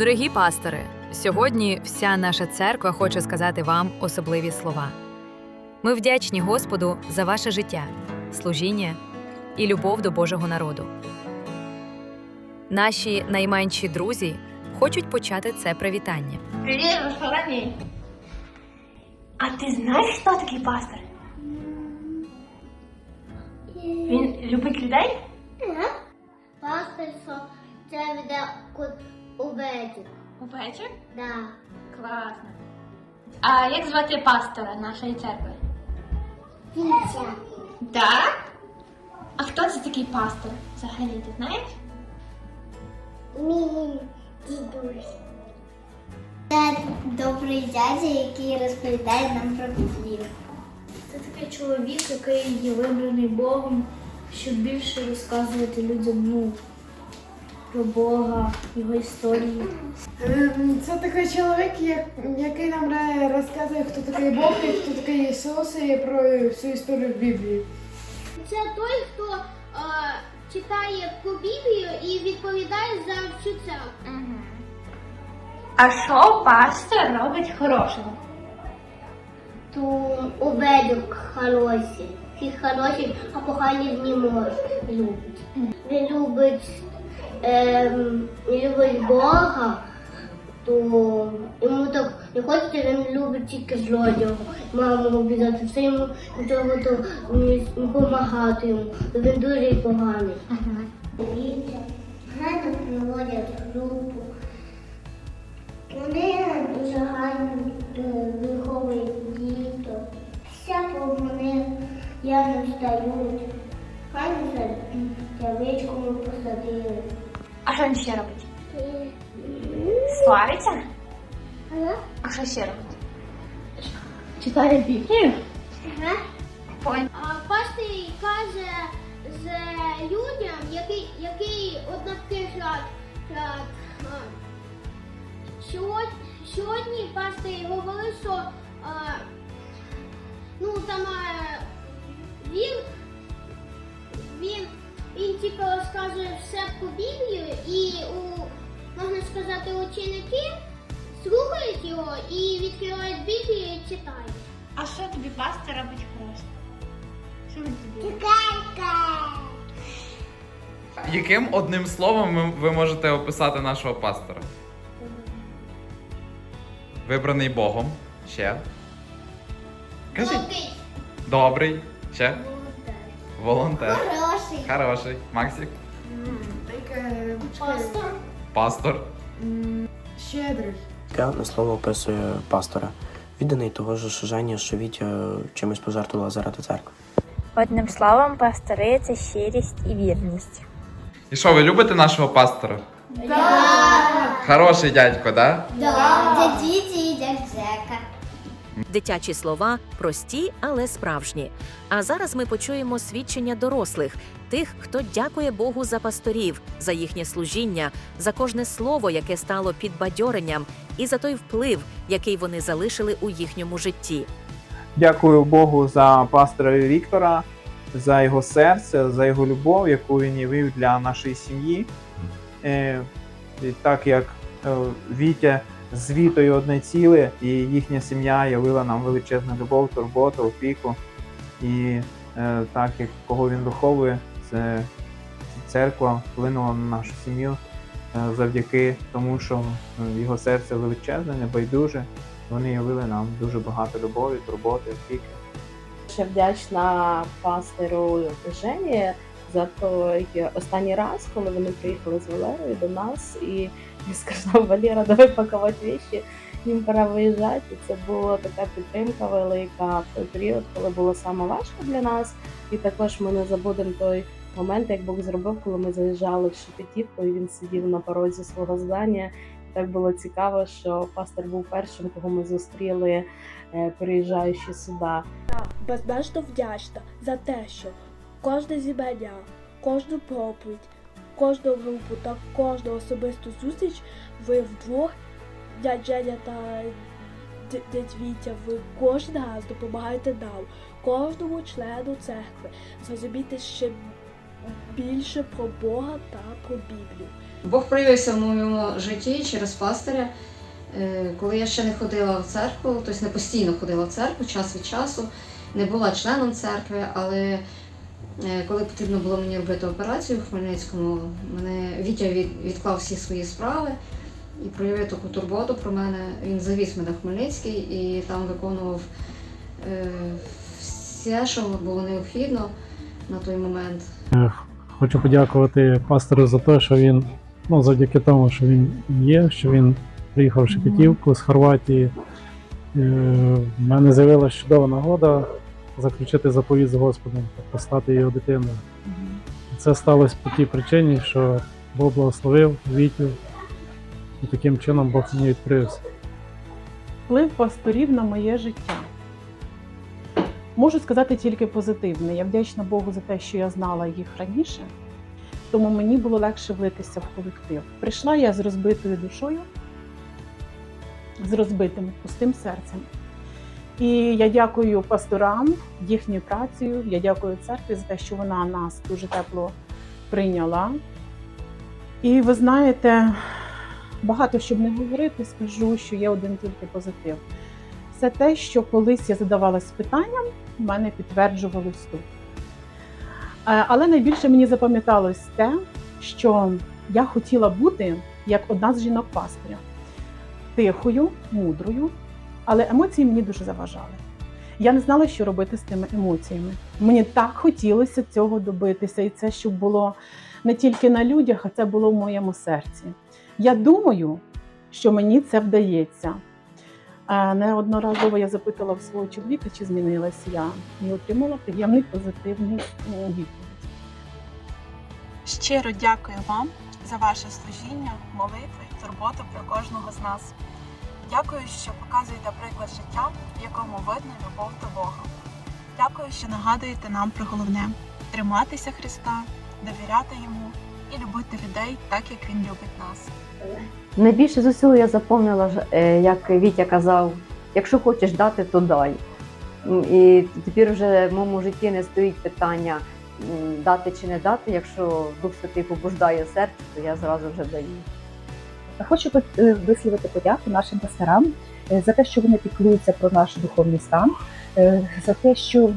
Дорогі пастори, сьогодні вся наша церква хоче сказати вам особливі слова. Ми вдячні Господу за ваше життя, служіння і любов до Божого народу. Наші найменші друзі хочуть почати це привітання. Привіт, Рошалані. А ти знаєш, хто такий пастор? Він любить людей? Пастирство це веде у вечір. У? Да. Класно. А як звати пастора нашої церкви? Вітя. Так? А хто це такий пастор? Взагалі, ти знаєш? Мій дідусь. Це добрий дядя, який розповідає нам про Біблію. Це такий чоловік, який є вибраний Богом, щоб більше розказувати людям ну, про Бога, його історію. Ем, Це такий чоловік, як- який нам розказує, хто такий Бог і хто такий Ісус і про всю історію Біблії. Це той, хто читає по Біблію і відповідає за всю церкву. А що пастор робить хорошого? То обедок хороший. Всі хороші, а погані не можуть любить. Він любить, ем, любить Бога, то йому так не хочеться, він любить тільки злодього. Маму обідати, все йому нічого то не допомагати йому. то Він дуже поганий. Дивіться, гарно проводять групу. Вони дуже гарно е, виховують діток. Всяко вони явно встають. Гарно за яличками посадили. А що він ще робить? Славиться? Ага. А що ще робить? Читає Біблію? Ага. Пастор каже з людям, який, який так, а, сьогодні, сьогодні пастор говорив, що а, ну там а, він, він, він типу розказує все про Біблію і у, можна сказати, ученики слухають його і відкривають Біблію і читають. А що тобі пастор робить хорошого? Що він тобі? Яким одним словом ви- ви можете описати нашого пастора? Вибраний Богом. Ще. Кажіть. Добрий. Добрий. Ще. Волонтер. Хороший. Хороший. Максик. Таке Пастор. Пастор. щедрий. Одне слово описує пастора. Відданий того ж служення, що Вітя чимось пожертвувала заради церкви. Одним словом, пастори це щирість і вірність. І що, ви любите нашого пастора? Так. Хороший дядько, да? Дядь Жека. Дитячі слова прості, але справжні. А зараз ми почуємо свідчення дорослих, тих, хто дякує Богу за пасторів, за їхнє служіння, за кожне слово, яке стало підбадьоренням, і за той вплив, який вони залишили у їхньому житті. Дякую Богу за пастора Віктора, за його серце, за його любов, яку він явив для нашої сім'ї. Е, Так як е, Вітя з Вітою одне ціле, і їхня сім'я явила нам величезну любов, турботу, опіку. І е, так як кого він виховує, це церква вплинула на нашу сім'ю е, завдяки тому, що е, його серце величезне, небайдуже. Вони явили нам дуже багато любові, турботи, опіки. Ще вдячна пастору Жені за той останній раз, коли вони приїхали з Валерою до нас, і він сказав, Валера, давай пакувати віші, їм пора виїжджати. І це була така підтримка велика в той період, коли було саме важко для нас. І також ми не забудемо той момент, як Бог зробив, коли ми заїжджали в Шепетівку, і він сидів на порозі свого здання. Так було цікаво, що пастор був першим, кого ми зустріли, е, приїжджаючи сюди. Безмежно вдячна за те, що кожне зібрання, кожну проповідь, кожну групу та кожну особисту зустріч ви вдвох, дядь Женя та дядь ви кожен раз допомагаєте нам, кожному члену церкви, зрозуміти ще більше про Бога та про Біблію. Бог проявився в моєму житті через пастиря. Е, Коли я ще не ходила в церкву, тобто не постійно ходила в церкву час від часу, не була членом церкви, але коли потрібно було мені робити операцію в Хмельницькому, мене Вітя від- відклав всі свої справи і проявив таку турботу про мене. Він завіз мене в Хмельницький і там виконував е, все, що було необхідно на той момент. Хочу подякувати пастору за те, що він, ну, завдяки тому, що він є, що він приїхав в Шепетівку з Хорватії. Е, В мене з'явилася чудова нагода заключити заповідь з Господом, тобто стати його дитиною. Це сталося по тій причині, що Бог благословив Вітю, і таким чином Бог мені відкрився. Вплив пасторів на моє життя. Можу сказати тільки позитивне. Я вдячна Богу за те, що я знала їх раніше, тому мені було легше влитися в колектив. Прийшла я з розбитою душою, з розбитим пустим серцем. І я дякую пасторам їхньою працею. Я дякую церкві за те, що вона нас дуже тепло прийняла. І ви знаєте, багато щоб не говорити, скажу, що є один тільки позитив. Це те, що колись я задавалась питанням, в мене підтверджувалось тут. Е, Але найбільше мені запам'яталось те, що я хотіла бути як одна з жінок пастиря, тихою, мудрою, але емоції мені дуже заважали. Я не знала, що робити з тими емоціями. Мені так хотілося цього добитися, і це щоб було не тільки на людях, а це було в моєму серці. Я думаю, що мені це вдається. Е, Неодноразово я запитала в свого чоловіка, чи змінилась я, і отримала приємний позитивний відповідь. Щиро дякую вам за ваше служіння, молитви турботу про кожного з нас. Дякую, що показуєте приклад життя, в якому видно любов до Бога. Дякую, що нагадуєте нам про головне триматися Христа, довіряти йому і любити людей так, як Він любить нас. Найбільше з усього я запомнила, е, як Вітя казав, якщо хочеш дати, то дай. І тепер вже в моєму житті не стоїть питання дати чи не дати. Якщо Дух Святий побуждає серце, то я зразу вже даю. Хочу е, висловити подяку нашим пасторам е, за те, що вони піклуються про наш духовний стан, е, за те, що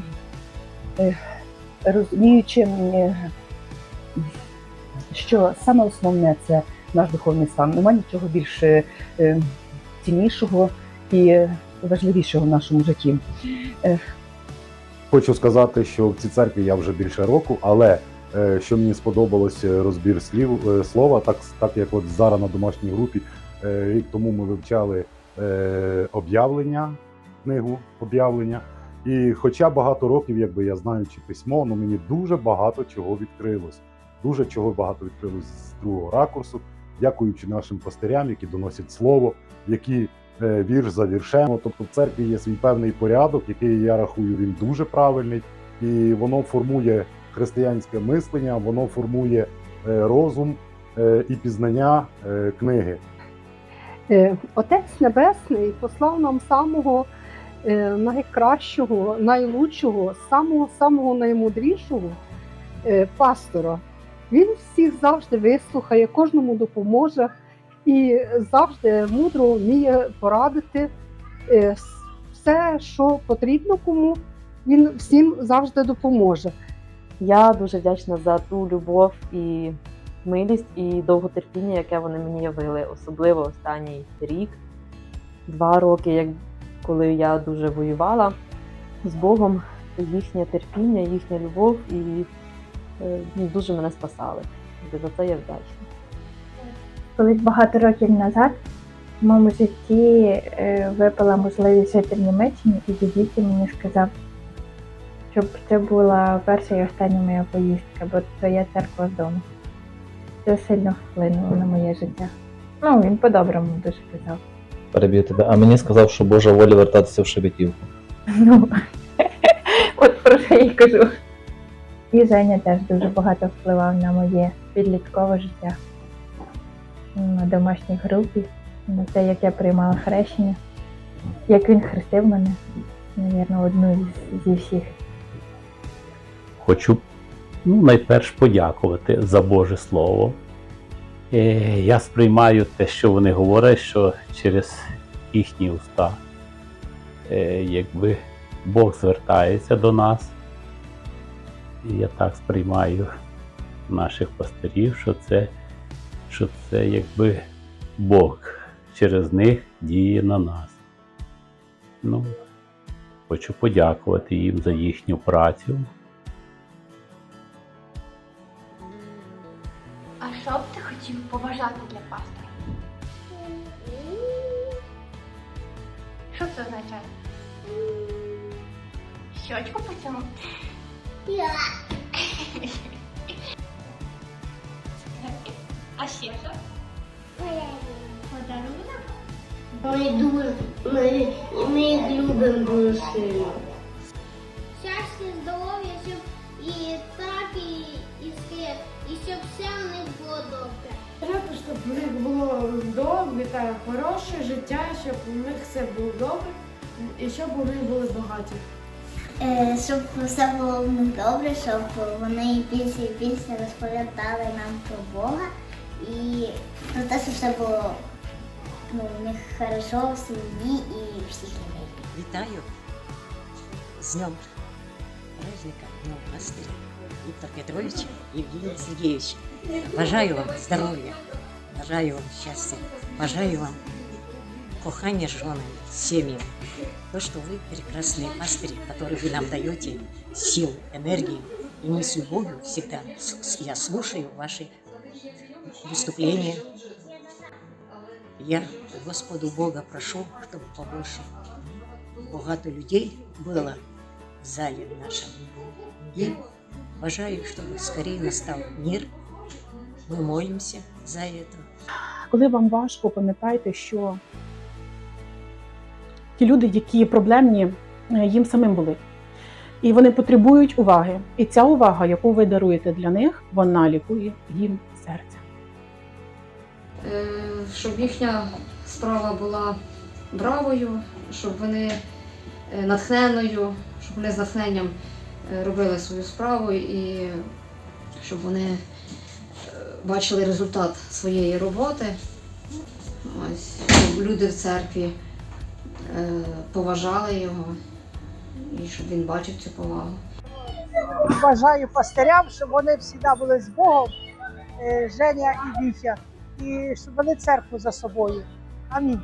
розуміючи, що саме основне це наш духовний стан. Нема нічого більш ціннішого і важливішого в нашому житті. Хочу сказати, що в цій церкві я вже більше року, але що мені сподобалось е, розбір слів е, слова, так, так як от зараз на домашній групі е, рік тому ми вивчали е, об'явлення, книгу об'явлення. І хоча багато років, якби я знаючи письмо, ну мені дуже багато чого відкрилось. Дуже чого багато відкрилось з другого ракурсу, дякуючи нашим пастирям, які доносять слово, які е, вірш за віршем. Тобто в церкві є свій певний порядок, який я рахую він дуже правильний, і воно формує християнське мислення, воно формує е, розум е, і пізнання е, книги. Отець Небесний послав нам самого найкращого, найлучшого, самого самого наймудрішого пастора. Він всіх завжди вислухає, кожному допоможе і завжди мудро вміє порадити все, що потрібно кому. Він всім завжди допоможе. Я дуже вдячна за ту любов і милість і довготерпіння, яке вони мені явили, особливо останній рік, два роки, як коли я дуже воювала з Богом, їхнє терпіння, їхня любов і е, ну, дуже мене спасали. І За це я вдячна. Колись багато років назад в моєму житті е, випала можливість жити в Німеччині, і дідусь мені сказав, щоб це була перша і остання моя поїздка, бо твоя церква вдома. Це сильно вплинуло на моє життя. Ну, він по-доброму дуже казав. переб'ю тебе. А мені сказав, що Божа воля вертатися в Шебетівку. Ну, от про що я й кажу. І Женя теж дуже багато впливав на моє підліткове життя. На домашній групі, на те, як я приймала хрещення, як він хрестив мене, навірно, одну зі всіх. Хочу Ну, найперш подякувати за Боже Слово. Е, Я сприймаю те, що вони говорять, що через їхні уста, е, якби Бог звертається до нас. І я так сприймаю наших пастирів, що це, що це якби Бог через них діє на нас. Ну, хочу подякувати їм за їхню працю. хотів побажати для пастора? Що це означає? Щочку поцілувати? А ще що? Подарунок? Ми дуже, ми, ми їх любимо дуже сильно. Щастя, здоров'я, щоб і так, і, і все, і щоб все в них було добре. Щоб в них було добре та хороше життя, щоб у них все було добре і щоб вони були багаті. Е, щоб все було в них добре, щоб вони більше і більше розповідали нам про Бога і про те, щоб все було ну, у них хорошо в сім'ї і всіх людей. Вітаю з днем праздника, днем пастыря Виктор Петрович Евгений Сергеевич. Бажаю вам здоров'я, бажаю вам щастя, бажаю вам кохання с женами, с семьями. То, что вы прекрасные пастыри, которые вы нам даете сил, энергию. И мы с любовью всегда, я слушаю ваши выступления. Я Господу Бога прошу, чтобы побольше багато людей было в зале нашем. И бажаю, чтобы скорее настал мир. Мы молимся за это. Коли вам важко, пам'ятайте, що ті люди, які проблемні, е, їм самим були. І вони потребують уваги. І ця увага, яку ви даруєте для них, вона лікує їм серце. Е, щоб їхня справа була бравою, щоб вони е, натхненною, щоб вони з натхненням робили свою справу і щоб вони бачили результат своєї роботи. Ось, щоб люди в церкві е, поважали його і щоб він бачив цю повагу. Бажаю пастирям, щоб вони завжди були з Богом, е, Женя і Вітя, і щоб вони церкву за собою. Амінь.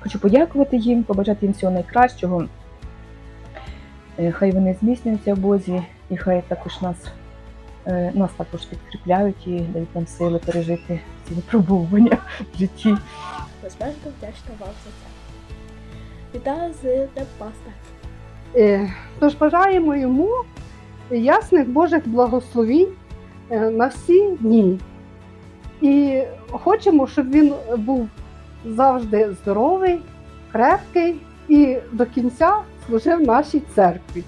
Хочу подякувати їм, побажати їм всього найкращого. Е, Хай вони зміцнюються в Бозі, і хай також нас, нас також підкріпляють і дають нам сили пережити ці випробування в житті. Безмежно вдячна вам за це. Вітаю з Днем пастора. Е, Тож бажаємо йому ясних Божих благословінь е, на всі дні. І хочемо, щоб він був завжди здоровий, крепкий і до кінця служив нашій церкві.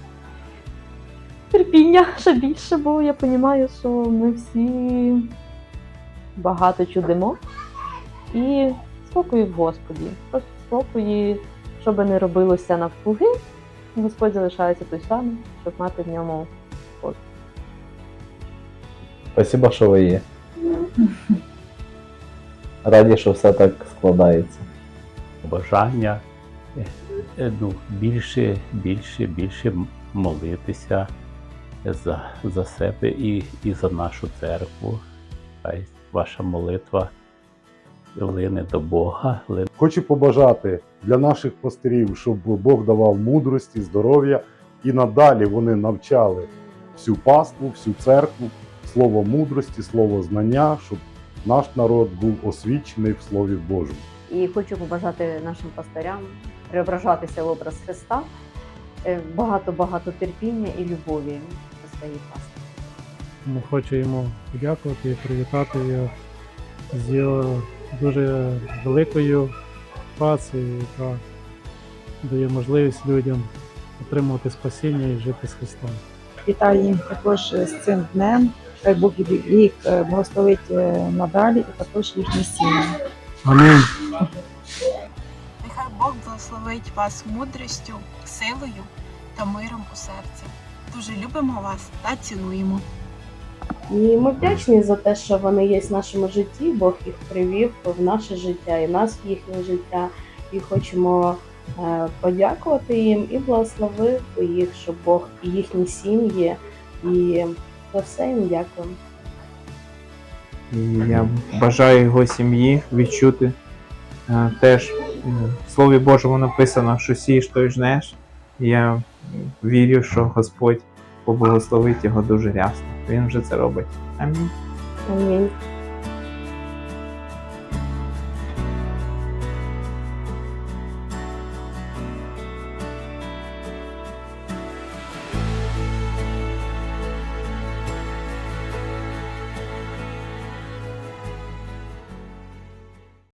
Терпіння ще більше, бо я розумію, що ми всі багато чудимо. І спокою в Господі. Просто спокої, що би не робилося навкруги, Господь залишається той самий, щоб мати в ньому спокій. Спасибо, що ви є. Раді, що все так складається. бажання е, е, ну, більше, більше, більше молитися за, за себе і, і за нашу церкву. Хай ваша молитва лине до Бога, лине Хочу побажати для наших пастирів, щоб Бог давав мудрості, здоров'я і надалі вони навчали всю паству, всю церкву, слово мудрості, слово знання, щоб наш народ був освічений в Слові Божому. І хочу побажати нашим пастирям преображатися в образ Христа, е, багато-багато терпіння і любові своєї пастирі. Тому хочу йому подякувати і привітати його з його дуже великою працею, яка дає можливість людям отримувати спасіння і жити з Христом. Вітаю їм також з цим днем. Хай Бог їх благословить е, надалі і також їхні сім'ї. Амінь. Нехай Бог благословить вас мудрістю, силою та миром у серці. Дуже любимо вас та цінуємо. І ми вдячні за те, що вони є в нашому житті. Бог їх привів в наше життя і нас в їхнє життя. І хочемо е, подякувати їм і благословити їх, щоб Бог і їхні сім'ї, і за все їм дякуємо. І я бажаю його сім'ї відчути е, теж е, в Слові Божому написано, що сієш, то й жнеш. Я вірю, що Господь поблагословить його дуже рясно. Він вже це робить. Амінь. Амінь.